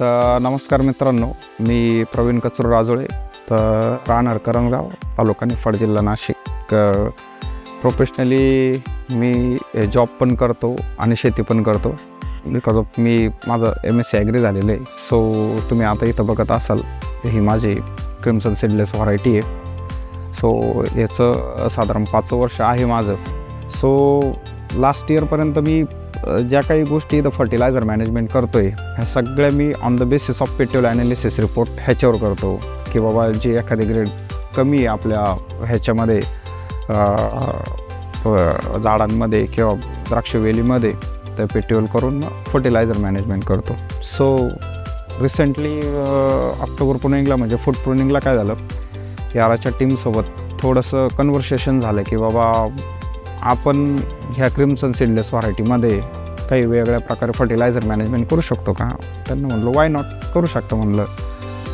तर नमस्कार मित्रांनो मी प्रवीण कचरू राजोळे तर राहणार करणगाव तालुका निफाड जिल्हा नाशिक. प्रोफेशनली मी जॉब पण करतो आणि शेती पण करतो. बिकॉज ऑफ मी माझं एम एस सी ॲग्री झालेलं आहे. सो तुम्ही आता इथं बघत असाल ही माझी क्रिम्सन सीडलेस व्हरायटी आहे. सो याचं साधारण पाच वर्ष आहे माझं. सो लास्ट इयरपर्यंत मी ज्या काही गोष्टी इथं फर्टिलायझर मॅनेजमेंट करतो आहे ह्या सगळ्या मी on the basis of petiole analysis report ह्याच्यावर करतो. की बाबा जे एखादी ग्रेड कमी आहे आपल्या ह्याच्यामध्ये झाडांमध्ये किंवा द्राक्षवेलीमध्ये तर पेट्रोल करून फर्टिलायझर मॅनेजमेंट करतो. सो रिसेंटली ऑक्टोबर पुनिंगला म्हणजे फूड प्रुनिंगला काय झालं? याराच्या टीमसोबत थोडंसं कन्व्हर्सेशन झालं की बाबा आपण ह्या क्रिम्सन सीडलेस व्हरायटीमध्ये काही वेगळ्या प्रकारे फर्टिलायझर मॅनेजमेंट करू शकतो का? त्यांना म्हणलं वाय नॉट करू शकतो म्हणलं.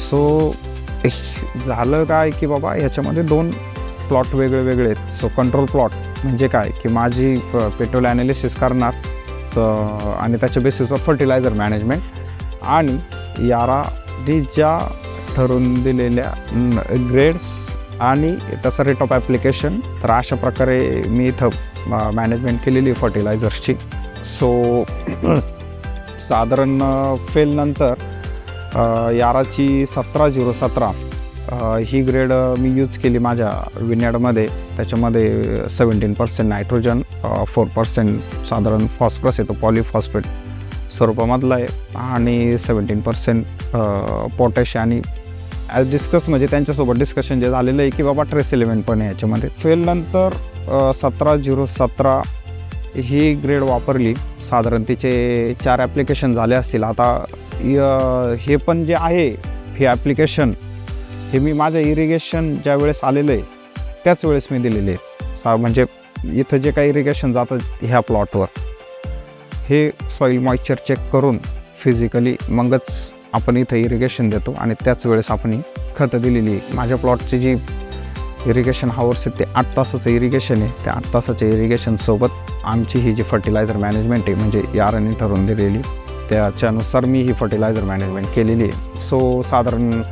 सो झालं काय की बाबा ह्याच्यामध्ये दोन प्लॉट वेगळे वेगळे आहेत. सो कंट्रोल प्लॉट म्हणजे काय? की माझी पेट्रोल ॲनालिसिस करणार तर आणि त्याच्या बेसिसवर फर्टिलायझर मॅनेजमेंट आणि यारा ज्या ठरवून दिलेल्या ग्रेड्स आणि त्याचा रेट ऑफ ॲप्लिकेशन तर अशा प्रकारे मी इथं मॅनेजमेंट केलेली आहे फर्टिलायझर्सची सो साधारण फेलनंतर याराची सतरा झिरो सतरा ही ग्रेड मी यूज केली माझ्या विनॅडमध्ये त्याच्यामध्ये seventeen percent nitrogen four percent साधारण फॉस्फरस येतो पॉलिफॉस्फेट स्वरूपामधला आहे. आणि सेवन्टीन पर्सेंट पोटॅश आणि ॲज डिस्कस म्हणजे त्यांच्यासोबत डिस्कशन जे झालेलं आहे की बाबा ट्रेस एलिमेंट पण आहे याच्यामध्ये. फेलनंतर सतरा झिरो सतरा ही ग्रेड वापरली. साधारण तिचे चार ॲप्लिकेशन झाले असतील. आता य- हे पण जे आहे हे ॲप्लिकेशन हे मी माझं इरिगेशन ज्या वेळेस आलेलं आहे त्याच वेळेस मी दिलेले आहे सा म्हणजे इथं जे काही इरिगेशन जातं ह्या प्लॉटवर हे सॉईल मॉइश्चर चेक करून फिजिकली मगच आपण इथं इरिगेशन देतो आणि त्याच वेळेस आपण खतं दिलेली आहे माझ्या प्लॉटची जी इरिगेशन हावर्स आहेत ते आठ तासाचं इरिगेशन आहे. त्या आठ तासाच्या इरिगेशनसोबत आमची ही जी फर्टिलायझर मॅनेजमेंट आहे म्हणजे याराने ठरवून दिलेली त्याच्यानुसार मी ही फर्टिलायझर मॅनेजमेंट केलेली आहे. सो साधारण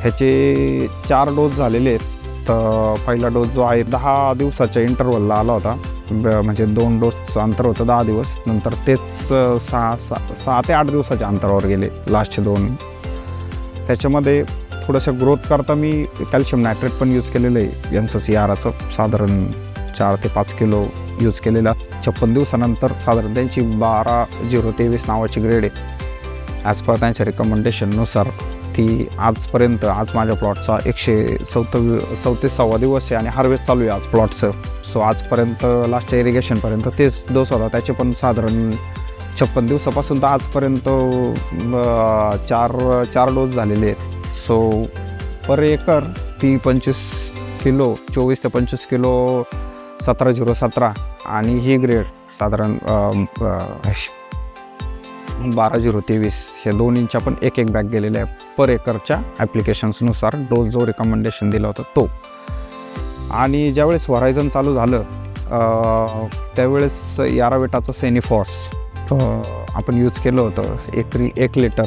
ह्याचे चार डोस झालेले आहेत. तर पहिला डोस जो आहे दहा दिवसाच्या इंटरवलला आला होता. ब- म्हणजे दोन डोसचं अंतर होतं दहा दिवस. नंतर तेच सहा सहा सहा ते आठ दिवसाच्या अंतरावर गेले लास्टचे दोन. त्याच्यामध्ये थोडंसं ग्रोथ करता मी कॅल्शियम नायट्रेट पण यूज केलेलं आहे. एम सी आराचं साधारण चार ते पाच किलो यूज केलेला. छप्पन दिवसानंतर साधारण त्यांची बारा झिरो तेवीस नावाची ग्रेड आहे. ॲज पर त्यांच्या रिकमेंडेशननुसार ती आजपर्यंत आज माझ्या प्लॉटचा एकशे चौथवी चौतीसावा दिवस आहे आणि हार्वेस्ट चालू आहे आज प्लॉटचं सो आजपर्यंत लास्टच्या इरिगेशनपर्यंत तेच डोस होता. त्याचे पण साधारण छप्पन दिवसापासून तर आजपर्यंत चार चार डोस झालेले आहेत. सो पर एकर ती पंचवीस किलो चोवीस ते पंचवीस किलो सतरा झिरो सतरा. आणि ही ग्रेड साधारण बारा झिरो तेवीस. हे दोन इंच्या पण एक एक बॅग गेलेले आहे पर एकरच्या ॲप्लिकेशन्सनुसार डोस जो रिकमेंडेशन दिला होता तो. आणि ज्यावेळेस व्हरायझन चालू झालं त्यावेळेस यारावेटाचं सेनिफॉस आपण यूज केलं होतं. एकरी एक लिटर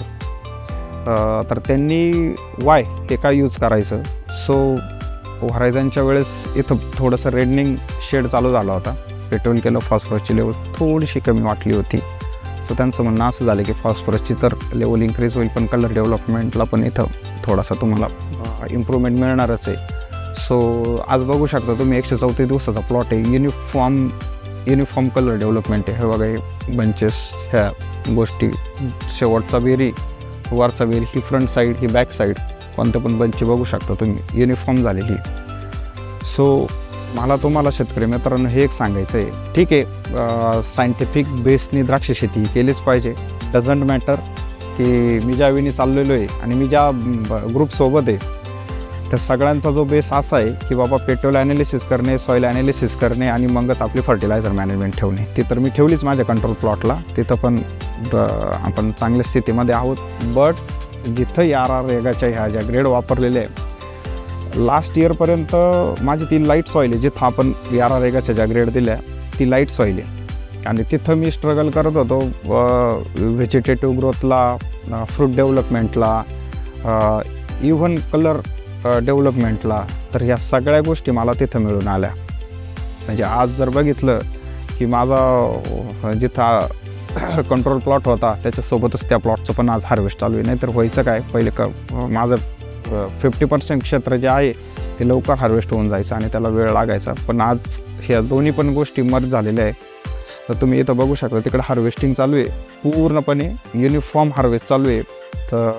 तर त्यांनी वाय ते काय यूज करायचं? सो व्हरायझनच्या वेळेस इथं थोडंसं रेडनिंग शेड चालू झाला होता. पेट्रोल केलं फॉस्फरसची लेवल थोडीशी कमी वाटली होती. सो त्यांचं म्हणणं असं झालं की फॉस्फरसची तर लेवल इन्क्रीज होईल पण कलर डेव्हलपमेंटला पण इथं थोडासा तुम्हाला इम्प्रूव्हमेंट मिळणारच आहे. सो आज बघू शकता तुम्ही एकशे चौतीस दिवसाचा प्लॉट आहे. युनिफॉर्म युनिफॉर्म कलर डेव्हलपमेंट आहे. हे बघा हे बंचेस ह्या गोष्टी. शेवटचा बेरी वरचा बेरी ही फ्रंट साईड ही बॅक साईड कोणत्या पण बंची बघू शकता तुम्ही. युनिफॉर्म झालेली. सो मला तुम्हाला शेतकरी मित्रांनो हे एक सांगायचं आहे ठीक आहे सायंटिफिक बेसनी द्राक्ष शेती केलीच पाहिजे. डझंट मॅटर की मी ज्या वेळी चाललेलो आहे आणि मी ज्या ग्रुपसोबत आहे त्या सगळ्यांचा जो बेस असा आहे की बाबा पेट्रोल ॲनालिसिस करणे सॉईल ॲनालिसिस करणे आणि मगच आपली फर्टिलायझर मॅनेजमेंट ठेवणे. ती तर मी ठेवलीच माझ्या कंट्रोल प्लॉटला तिथं पण आपण चांगल्या स्थितीमध्ये आहोत. बट जिथं आर आर रेगाच्या ह्या ज्या ग्रेड वापरलेल्या आहे लास्ट इयरपर्यंत माझी ती लाइट सॉईल आहे जिथं आपण यारा रेगाच्या ज्या ग्रेड दिल्या ती लाइट सॉईल आहे. आणि तिथं मी स्ट्रगल करत होतो व्हेजिटेटिव्ह ग्रोथला फ्रूट डेव्हलपमेंटला इव्हन कलर डेव्हलपमेंटला तर ह्या सगळ्या गोष्टी मला तिथं मिळून आल्या. म्हणजे आज जर बघितलं की माझा जिथं कंट्रोल प्लॉट होता त्याच्यासोबतच त्या प्लॉटचं पण आज हार्वेस्ट चालू आहे. नाहीतर व्हायचं काय? पहिले क माझं फिफ्टी पर्सेंट क्षेत्र जे आहे ते लवकर हार्वेस्ट होऊन जायचं आणि त्याला वेळ लागायचा. पण आज ह्या दोन्ही पण गोष्टी मर्ज झालेल्या आहे तर तुम्ही इथं बघू शकता तिकडे हार्वेस्टिंग चालू आहे. पूर्णपणे युनिफॉर्म हार्वेस्ट चालू आहे. तर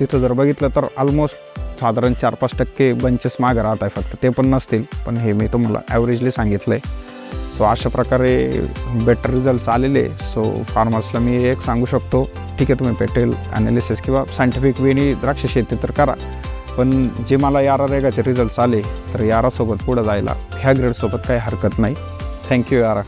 तिथं जर बघितलं तर ऑलमोस्ट साधारण चार पाच टक्के बंचेस मागे राहत आहे फक्त. ते पण नसतील पण हे मी तुम्हाला ॲव्हरेजली सांगितलं आहे सो अशा प्रकारे बेटर रिझल्ट्स आलेले सो फार्मर्सला मी एक सांगू शकतो ठीक आहे तुम्ही पेटेल ॲनालिसिस किंवा सायंटिफिक वेनी द्राक्ष शेती तर करा. पण जे मला यारा रेगाचे रिझल्ट्स आले तर यारासोबत पुढं जायला ह्या ग्रेडसोबत काही हरकत नाही. थँक्यू यारा